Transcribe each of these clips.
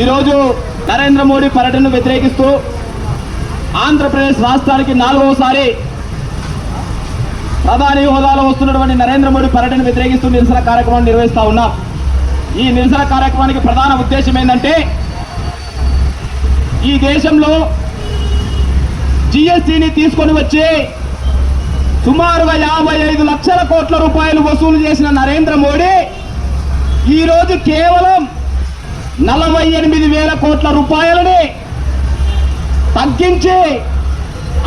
ఈరోజు నరేంద్ర మోడీ పర్యటనను వ్యతిరేకిస్తూ ఆంధ్రప్రదేశ్ రాష్ట్రానికి నాలుగవసారి ప్రధాని హోదాలో వస్తున్నటువంటి నరేంద్ర మోడీ పర్యటన వ్యతిరేకిస్తూ నిరసన కార్యక్రమం నిర్వహిస్తా ఉన్నాం. ఈ నిరసన కార్యక్రమానికి ప్రధాన ఉద్దేశం ఏంటంటే ఈ దేశంలో జిఎస్టిని తీసుకొని వచ్చి సుమారుగా యాభై ఐదు లక్షల కోట్ల రూపాయలు వసూలు చేసిన నరేంద్ర మోడీ ఈరోజు కేవలం నలభై ఎనిమిది వేల కోట్ల రూపాయలని తగ్గించి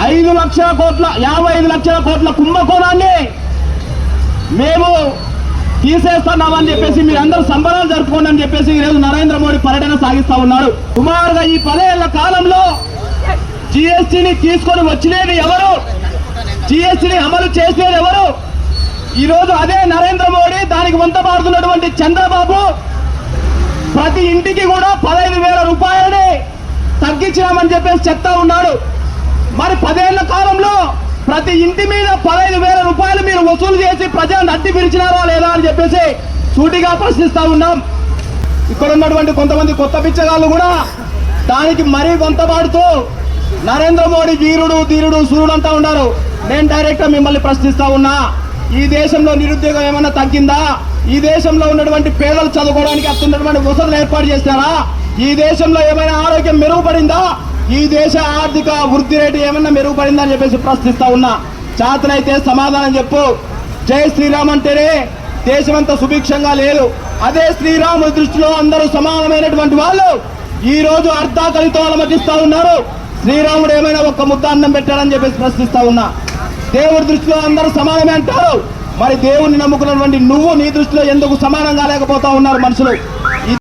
ఐదు లక్షల కోట్ల యాభై ఐదు లక్షల కోట్ల కుంభకోణాన్ని మేము తీసేస్తున్నామని చెప్పేసి మీరందరూ సంబరాలు జరుపుకోండి అని చెప్పేసి ఈరోజు నరేంద్ర మోడీ పర్యటన సాగిస్తా ఉన్నాడు. సుమారుగా ఈ పదేళ్ళ కాలంలో జిఎస్టిని తీసుకొని వచ్చినది ఎవరు? జిఎస్టిని అమలు చేసేది ఎవరు? ఈరోజు అదే నరేంద్ర మోడీ దానికి వంత పాడుతున్నటువంటి చంద్రబాబు ప్రతి ఇంటికి కూడా పదహైదు వేల రూపాయలని తగ్గించామని చెప్పేసి చెప్తా ఉన్నాడు. మరి పదేళ్ళ కాలంలో ప్రతి ఇంటి మీద పదహైదు వేల రూపాయలు మీరు వసూలు చేసి ప్రజలను అడ్డి పిలిచినారా లేదా అని చెప్పేసి సూటిగా ప్రశ్నిస్తా ఉన్నాం. ఇక్కడ ఉన్నటువంటి కొంతమంది కొత్త పిచ్చగాళ్ళు కూడా దానికి మరీ కొంతపాడుతూ నరేంద్ర మోడీ వీరుడు ధీరుడు సూర్యుడు అంటా ఉన్నారు. నేను డైరెక్ట్గా మిమ్మల్ని ప్రశ్నిస్తా ఉన్నా. ఈ దేశంలో నిరుద్యోగం ఏమైనా తగ్గిందా? ఈ దేశంలో ఉన్నటువంటి పేదలు చదువుకోవడానికి అత్యున్నటువంటి వసతులు ఏర్పాటు చేస్తారా ఈ దేశంలో ఏమైనా ఆరోగ్యం మెరుగుపడిందా? ఈ దేశ ఆర్థిక వృద్ధి రేటు ఏమైనా మెరుగుపడిందా అని చెప్పేసి ప్రశ్నిస్తా ఉన్నా. చేతనైతే సమాధానం చెప్పు. జై శ్రీరామ్ అంటేనే దేశమంతా సుభిక్షంగా లేదు. అదే శ్రీరాముడి దృష్టిలో అందరూ సమానమైనటువంటి వాళ్ళు ఈ రోజు అర్ధాకలితో అలమటిస్తా ఉన్నారు. శ్రీరాముడు ఏమైనా ఒక్క ముద్ద అన్నం పెట్టాడని చెప్పేసి ప్రశ్నిస్తా ఉన్నా. దేవుడి దృష్టిలో అందరూ సమానమే అంటారు. మరి దేవుణ్ణి నమ్ముకున్నటువంటి నువ్వు నీ దృష్టిలో ఎందుకు సమానంగా లేకపోతా ఉన్నారు మనుషులు?